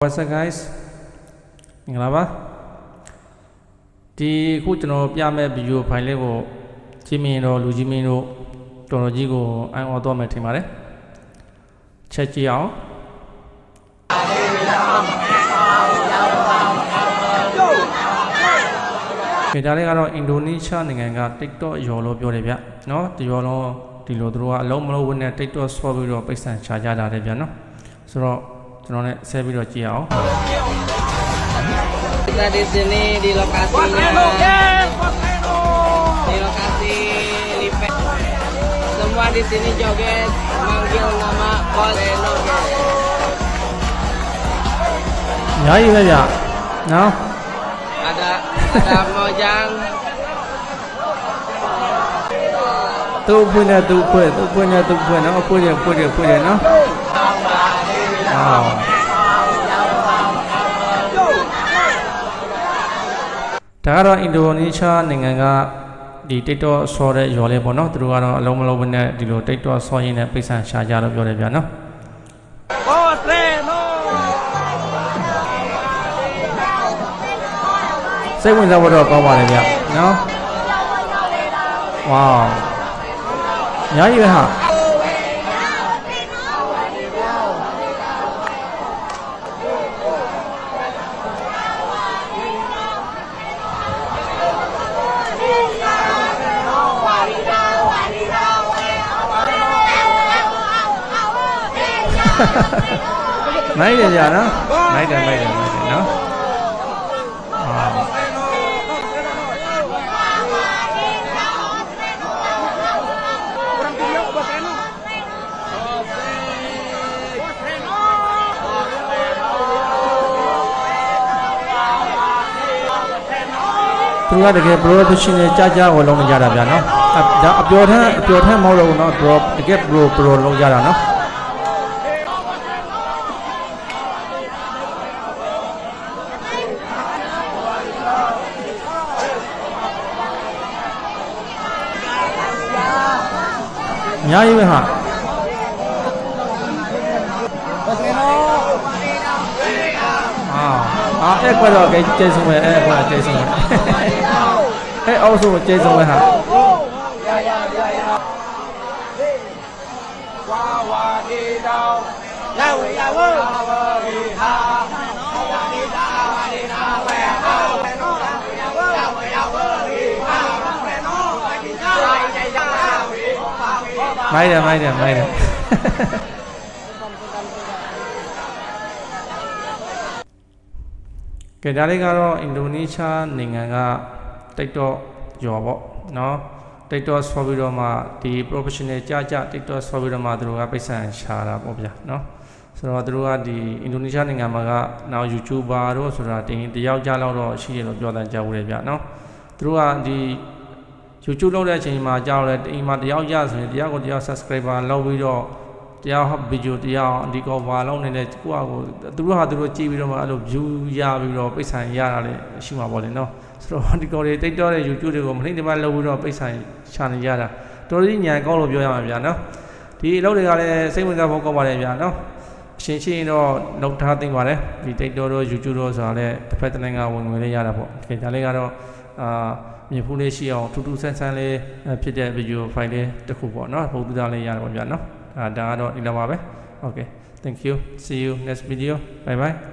What's up guys မင်္ဂလာပါဒီအခုကျွန်တော်ပြမဲ့ဗီဒီယိုဖိုင်လေးကိုချင်းမင်းတို့လူကြီးမင်းတို့တော်တော်ကြီးကိုအံ့ဩတော့မယ်ထင်ပါတယ်ချက်ကြည့်အောင်ခေတ္တလေးကတော့အင်ဒိုနီးရှားနိုင်ငံက TikTok ရော်လို့ပြောတယ်ဗျเนาะဒီရော်လုံးဒီလိုသူတို့ကအလုံးမလုံးဝနဲ့ TikTok ဆော့ပြီးတော့ပိတ်ဆန်ချကြတာတယ်ဗျเนาะဆိုတော့ ကျွန်တော်လည်းဆက်ပြီးတော့ကြည့်အောင် Kita di sini di lokasinya di lokasi Lipe. Semua di sini joget manggil nama Koleno. အများကြီးပဲဗျနော် Ada ada Mojang, သူ့အဖွင့်နဲ့သူ့အဖွင့်သူ့အဖွင့်နဲ့သူ့အဖွင့်နော်အဖွင့်ရဖွင့်ရဖွင့်ရနော်အော် ဒါကတော့အင်ဒိုနီးရှားနိုင်ငံကဒီ TikTok ဆော်တဲ့ရော်လေးပေါ့နော်သူတို့ကတော့အလုံးမလုံးဘဲနဲ့ဒီလို TikTok ဆော်ရင်းနဲ့ပိတ်ဆန်ရှာကြလို့ပြောတယ်ဗျာနော် Koleno. စိတ်ဝင်စားဖို့တော့ကောင်းပါလေဗျနော်ဝေါအများကြီးပဲဟာ နိုင်တယ်ကြာနော်နိုင်တယ်နိုင်တယ်နိုင်တယ်နော်အာသူကတကယ် professional ကြာကြာကိုလုံးနေကြတာဗျာနော်အဒါအပျော်ထမ်းအပျော်ထမ်းမဟုတ်တော့ဘူးနော် pro တကယ် pro pro လုံးကြတာနော် အများကြီးပဲဟာအာအာအဲ့ကွက်တော့ကျေးဇူးပဲအဲ့ကွက်ကျေးဇူးပဲအဲ့အောက်ဆုံးကျေးဇူးပဲဟာ မိုက်တယ်မိုက်တယ်မိုက်တယ်ကဲဒါလေးကတော့အင်ဒိုနီးရှားနိုင်ငံက TikTok ရော်ပေါ့နော် TikTok ဆော်ပြီးတော့မှဒီ professional ကြာကြာ TikTok ဆော်ပြီးတော့မှသူတို့ကပိတ်ဆန်ရှာတာပေါ့ဗျာနော်ဆိုတော့သူတို့ကဒီအင်ဒိုနီးရှားနိုင်ငံမှာကနောက် YouTuber တို့ဆိုတာတင်တယောက်ကြားလောက်တော့ရှိရလို့ပြောတဲ့ကြားဦးတယ်ဗျာနော်သူတို့ကဒီ YouTube လုပ်တဲ့အချိန်မှာကြောက်လဲအိမ်မှာတယောက်ရဆိုရင်တယောက်ကိုတယောက် subscriber လောက်ပြီးတော့တယောက်ဟဗီဒီယိုတယောက်ဒီကောဘာလောက်နေတဲ့ကိုယ့်အကိုသူတို့ဟာသူတို့ကြည့်ပြီးတော့မှအဲ့လို view ရပြီးတော့ပိတ်ဆိုင်ရတာလည်းရှိမှာပေါ့လေနော်ဆိုတော့ဒီကောတွေ TikTok တွေ YouTube တွေကိုမနှိမ့်တပတ်လုပ်ပြီးတော့ပိတ်ဆိုင်ရှာနေကြတာတော်တော်ကြီးညံကောင်းလို့ပြောရမှာဗျာနော်ဒီအလုပ်တွေကလည်းစိတ်ဝင်စားဖို့ကောင်းပါတယ်ဗျာနော်အရှင်းရှင်းတော့လောက်ထားသိမ့်ပါတယ်ဒီ TikTok တို့ YouTube တို့ဆိုတာလည်းတစ်ဖက်တစ်နိုင်ငံဝင်ငွေလေးရတာပေါ့ဒီဒါလေးကတော့အာ မြင်ဖူးလေးရှိအောင်ထူးထူးဆန်းဆန်းလေးအဲဖြစ်တဲ့ဗီဒီယိုဖိုင်လေးတစ်ခုပေါ့နော်ပုံသဏ္ဍာန်လေးရတယ်ပေါ့ဗျာနော်အဲဒါကတော့ဒီလောက်ပါပဲ okay thank you see you next video bye bye